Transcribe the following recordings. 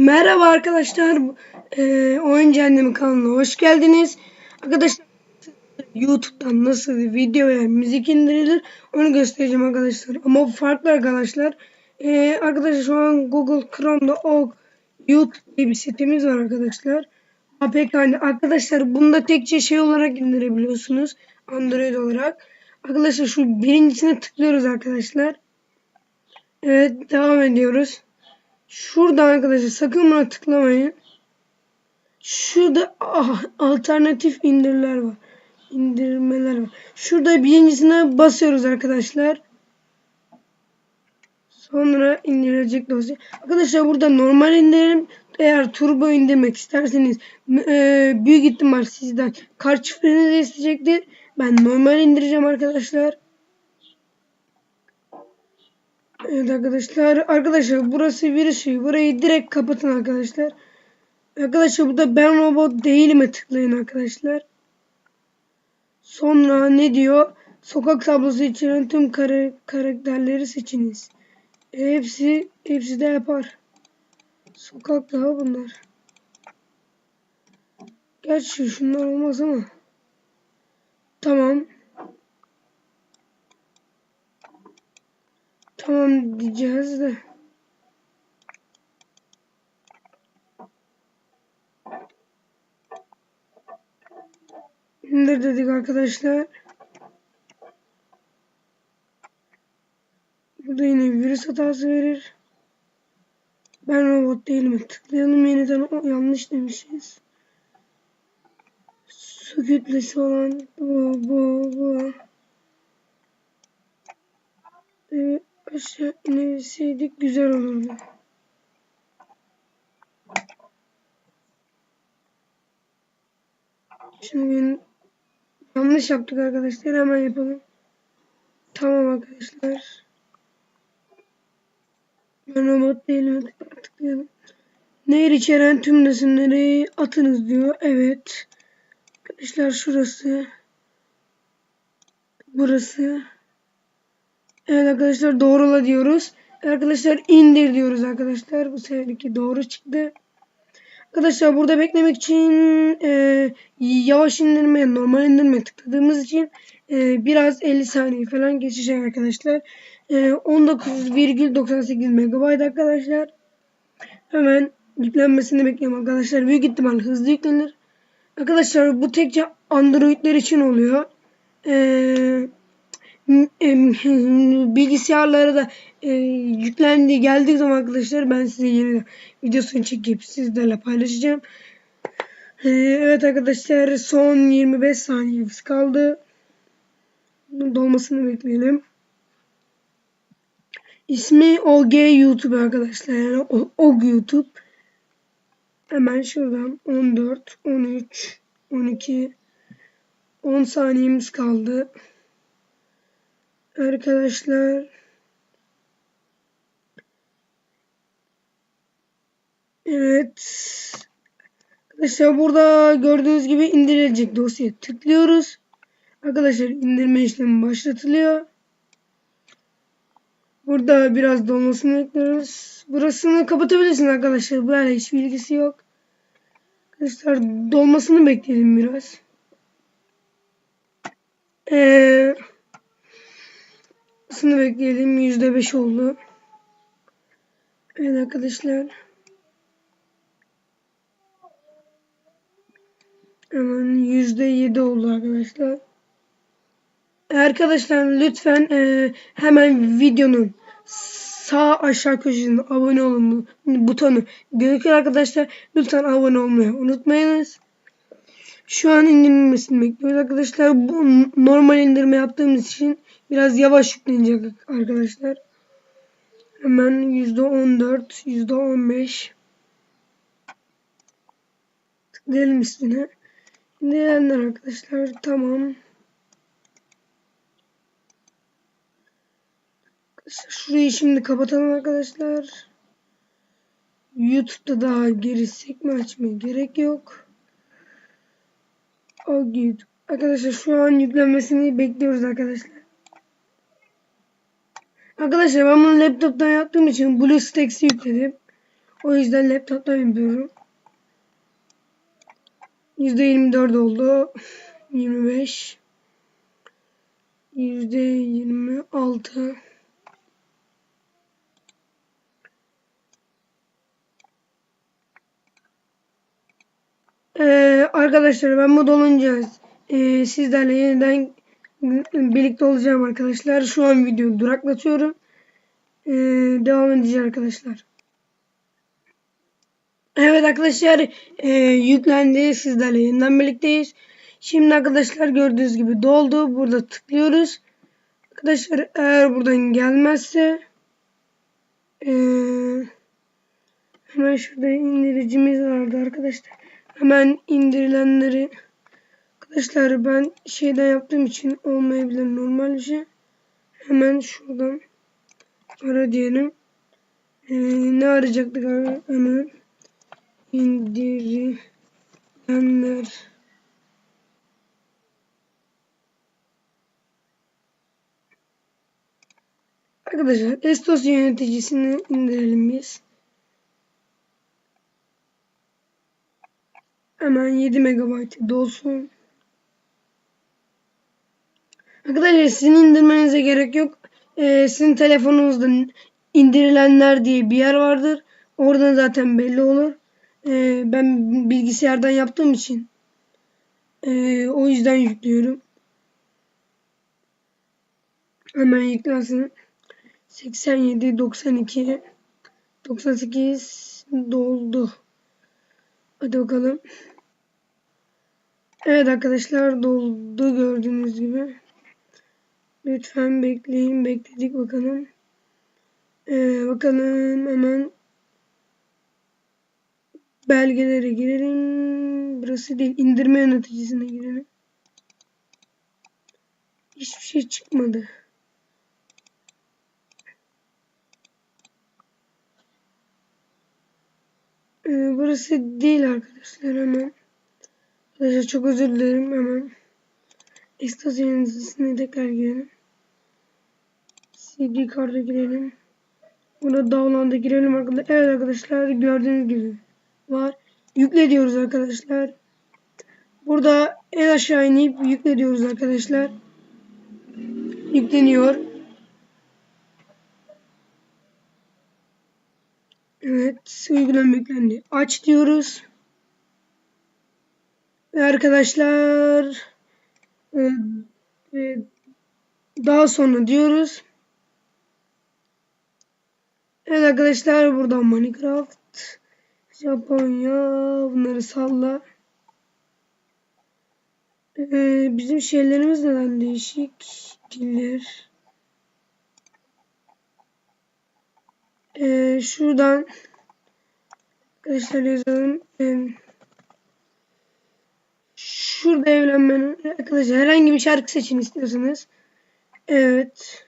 Merhaba arkadaşlar. Ee, Oyun Cehennemi kanalına hoş geldiniz. Arkadaşlar YouTube'dan nasıl video veya müzik indirilir onu göstereceğim arkadaşlar. Ama bu farklı arkadaşlar. Ee, arkadaşlar şu an Google Chrome'da o YouTube diye bir sitemiz var arkadaşlar. APK hani arkadaşlar bunda tekçe şey olarak indirebiliyorsunuz. Android olarak. Arkadaşlar şu birincisine tıklıyoruz arkadaşlar. Evet devam ediyoruz. Şurada arkadaşlar sakın buna tıklamayın. Şurada ah, alternatif indiriler var. İndirmeler var. Şurada birincisine basıyoruz arkadaşlar. Sonra indirilecek dosya. Arkadaşlar burada normal indirim. Eğer turbo indirmek isterseniz e, büyük ihtimal sizden kart şifrenizi isteyecektir. Ben normal indireceğim arkadaşlar. Evet arkadaşlar. Arkadaşlar burası virüsü. Burayı direkt kapatın arkadaşlar. Arkadaşlar burada ben robot değilime tıklayın arkadaşlar. Sonra ne diyor? Sokak tablosu içeren tüm kare, karakterleri seçiniz. Hepsi hepsi de yapar. Sokak daha bunlar. Gerçi şunlar olmaz ama. Tamam. Tamam diyeceğiz de. İndir dedik arkadaşlar. Burada yine virüs hatası verir. Ben robot değilim. Tıklayalım yeniden. O, yanlış demişiz. Su kütlesi olan bu bu bu. Evet, aşağı inebilseydik güzel olurdu. Şimdi yanlış yaptık arkadaşlar. Hemen yapalım. Tamam arkadaşlar. Ben robot değilim. Tıklayalım. Nehir içeren tüm resimleri atınız diyor. Evet. Arkadaşlar şurası. Burası. Evet arkadaşlar doğrula diyoruz. Arkadaşlar indir diyoruz arkadaşlar. Bu seferki doğru çıktı. Arkadaşlar burada beklemek için e, yavaş indirme, normal indirme tıkladığımız için e, biraz 50 saniye falan geçecek arkadaşlar. E, 19,98 MB arkadaşlar. Hemen yüklenmesini bekliyorum arkadaşlar. Büyük ihtimal hızlı yüklenir. Arkadaşlar bu tekçe Android'ler için oluyor. Eee bilgisayarlara da e, yüklendi geldiği zaman arkadaşlar ben size yeni videosunu çekip sizlerle paylaşacağım. E, evet arkadaşlar son 25 saniyemiz kaldı. Dolmasını bekleyelim. İsmi OG YouTube arkadaşlar. Yani OG YouTube. Hemen şuradan 14, 13, 12, 10 saniyemiz kaldı. Arkadaşlar Evet Arkadaşlar burada gördüğünüz gibi indirilecek dosyaya tıklıyoruz. Arkadaşlar indirme işlemi başlatılıyor. Burada biraz dolmasını bekliyoruz. Burasını kapatabilirsiniz arkadaşlar. Böyle hiç bilgisi yok. Arkadaşlar dolmasını bekleyelim biraz. Eee Sını bekleyelim. Yüzde beş oldu. Evet arkadaşlar. Hemen yüzde yedi oldu arkadaşlar. Arkadaşlar lütfen e, hemen videonun sağ aşağı köşesinde abone olun butonu gözüküyor arkadaşlar. Lütfen abone olmayı unutmayınız. Şu an indirilmesini bekliyoruz arkadaşlar. Bu normal indirme yaptığımız için Biraz yavaş yüklenecek arkadaşlar. Hemen yüzde on dört, yüzde on beş. Tıklayalım üstüne. Diğerler arkadaşlar tamam. Şurayı şimdi kapatalım arkadaşlar. YouTube'da daha geri sekme açmaya gerek yok. YouTube. Arkadaşlar şu an yüklenmesini bekliyoruz arkadaşlar. Arkadaşlar ben bunu laptoptan yaptığım için BlueStacks'i yükledim. O yüzden laptoptan yapıyorum. %24 oldu. 25 %26 Ee, arkadaşlar ben mod olunca e, sizlerle yeniden birlikte olacağım arkadaşlar. Şu an videoyu duraklatıyorum. Ee, devam edeceğiz arkadaşlar. Evet arkadaşlar e, yüklendi. Sizlerle yeniden birlikteyiz. Şimdi arkadaşlar gördüğünüz gibi doldu. Burada tıklıyoruz. Arkadaşlar eğer buradan gelmezse e, hemen şurada indiricimiz vardı arkadaşlar. Hemen indirilenleri arkadaşlar ben şeyden yaptığım için olmayabilir normal bir şey. Hemen şuradan ara diyelim. E, ne arayacaktık abi? Hemen indirilenler Arkadaşlar Estos yöneticisini indirelim biz. Hemen 7 MB dolsun. Arkadaşlar sizin indirmenize gerek yok. Ee, sizin telefonunuzda indirilenler diye bir yer vardır. Oradan zaten belli olur. Ee, ben bilgisayardan yaptığım için ee, o yüzden yüklüyorum. Hemen yüklensin. 87, 92, 98 doldu. Hadi bakalım. Evet arkadaşlar doldu gördüğünüz gibi. Lütfen bekleyin. Bekledik bakalım. Ee, bakalım hemen belgelere girelim. Burası değil. indirme yöneticisine girelim. Hiçbir şey çıkmadı. Ee, burası değil arkadaşlar hemen. Arkadaşlar çok özür dilerim hemen. Ekstaz yöneticisine tekrar girelim. CD kart'a girelim. Burada download'a girelim arkadaşlar. Evet arkadaşlar gördüğünüz gibi var. Yükle diyoruz arkadaşlar. Burada en aşağı inip yükle diyoruz arkadaşlar. Yükleniyor. Evet, uygulama yüklendi. Aç diyoruz. Ve arkadaşlar e, e, daha sonra diyoruz. Evet arkadaşlar buradan Minecraft Japonya bunları salla. Ee, bizim şeylerimiz neden değişik? Diller. Ee, şuradan arkadaşlar yazalım. Ee, şurada evlenmenin arkadaşlar herhangi bir şarkı seçin istiyorsanız. Evet.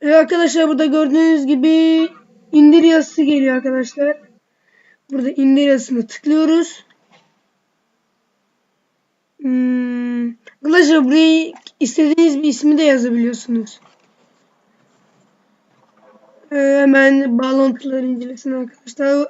Evet arkadaşlar burada gördüğünüz gibi indir yazısı geliyor arkadaşlar. Burada indir yazısını tıklıyoruz. Hmm. Arkadaşlar buraya istediğiniz bir ismi de yazabiliyorsunuz. Ee, hemen bağlantıları incelesin arkadaşlar.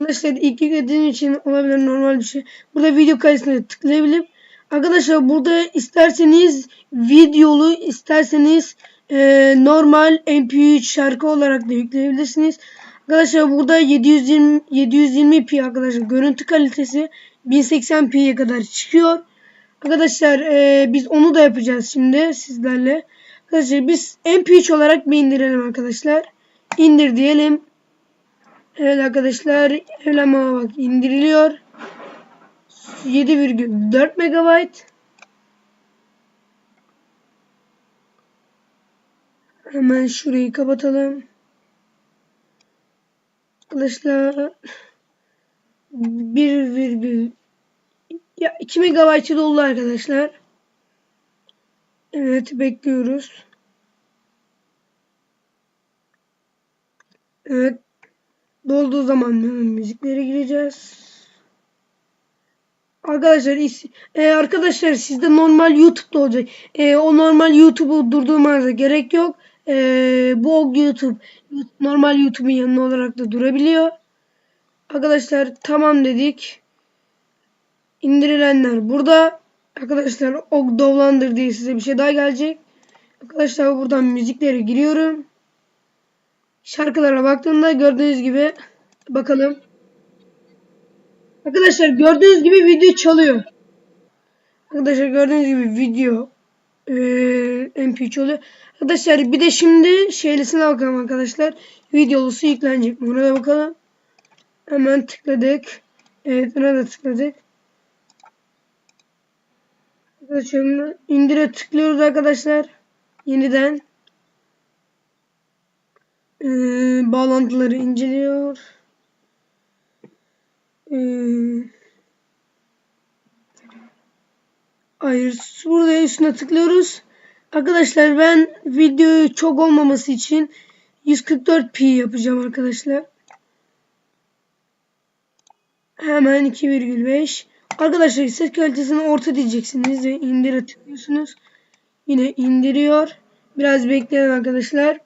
Arkadaşlar ilk yüklediğim için olabilir normal bir şey. Burada video kalitesine tıklayabilip Arkadaşlar burada isterseniz videolu isterseniz e, normal MP3 şarkı olarak da yükleyebilirsiniz. Arkadaşlar burada 720 720p arkadaşlar görüntü kalitesi 1080p'ye kadar çıkıyor. Arkadaşlar e, biz onu da yapacağız şimdi sizlerle. Arkadaşlar biz MP3 olarak bir indirelim arkadaşlar. İndir diyelim. Evet arkadaşlar evlenme bak indiriliyor. 7,4 MB. Hemen şurayı kapatalım. Arkadaşlar 1, ya 2 MB doldu arkadaşlar. Evet bekliyoruz. Evet dolduğu zaman müziklere gireceğiz. Arkadaşlar e, arkadaşlar sizde normal YouTube'da olacak. E, o normal YouTube'u durdurmanıza gerek yok. Ee, bu YouTube normal YouTube'un yanına olarak da durabiliyor. Arkadaşlar tamam dedik. İndirilenler burada. Arkadaşlar OG Dovlander diye size bir şey daha gelecek. Arkadaşlar buradan müziklere giriyorum. Şarkılara baktığımda gördüğünüz gibi bakalım. Arkadaşlar gördüğünüz gibi video çalıyor. Arkadaşlar gördüğünüz gibi video e, MP3 oluyor. Arkadaşlar bir de şimdi şeylisine bakalım arkadaşlar. Videolusu yüklenecek? Ona da bakalım. Hemen tıkladık. Evet buna da tıkladık. Arkadaşlar indire tıklıyoruz arkadaşlar. Yeniden. Ee, bağlantıları inceliyor. Ee, hayır. Burada üstüne tıklıyoruz. Arkadaşlar ben videoyu çok olmaması için 144p yapacağım arkadaşlar. Hemen 2,5. Arkadaşlar ses kalitesini orta diyeceksiniz ve indire tıklıyorsunuz. Yine indiriyor. Biraz bekleyin arkadaşlar.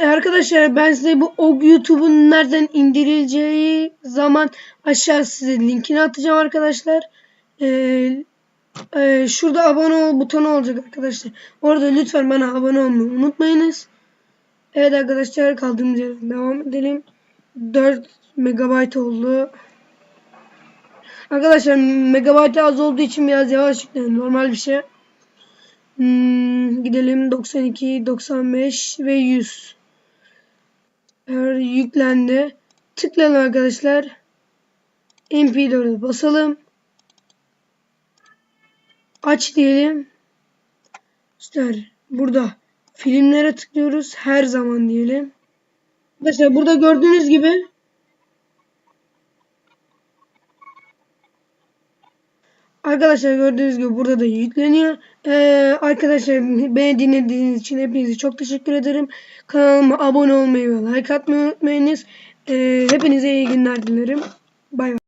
Arkadaşlar ben size bu OG YouTube'un nereden indirileceği zaman aşağı size linkini atacağım arkadaşlar. Ee, e, şurada abone ol butonu olacak arkadaşlar. Orada lütfen bana abone olmayı unutmayınız. Evet arkadaşlar kaldığımız yerden devam edelim. 4 megabayt oldu. Arkadaşlar megabayt az olduğu için biraz yavaş yükledim. Normal bir şey. Hmm, gidelim 92, 95 ve 100. Her yüklendi. Tıklayalım arkadaşlar. MP4'e basalım. Aç diyelim. İşte burada filmlere tıklıyoruz. Her zaman diyelim. Arkadaşlar burada gördüğünüz gibi Arkadaşlar gördüğünüz gibi burada da yükleniyor. Ee, arkadaşlar beni dinlediğiniz için hepinize çok teşekkür ederim. Kanalıma abone olmayı ve like atmayı unutmayınız. Ee, hepinize iyi günler dilerim. Bay bay.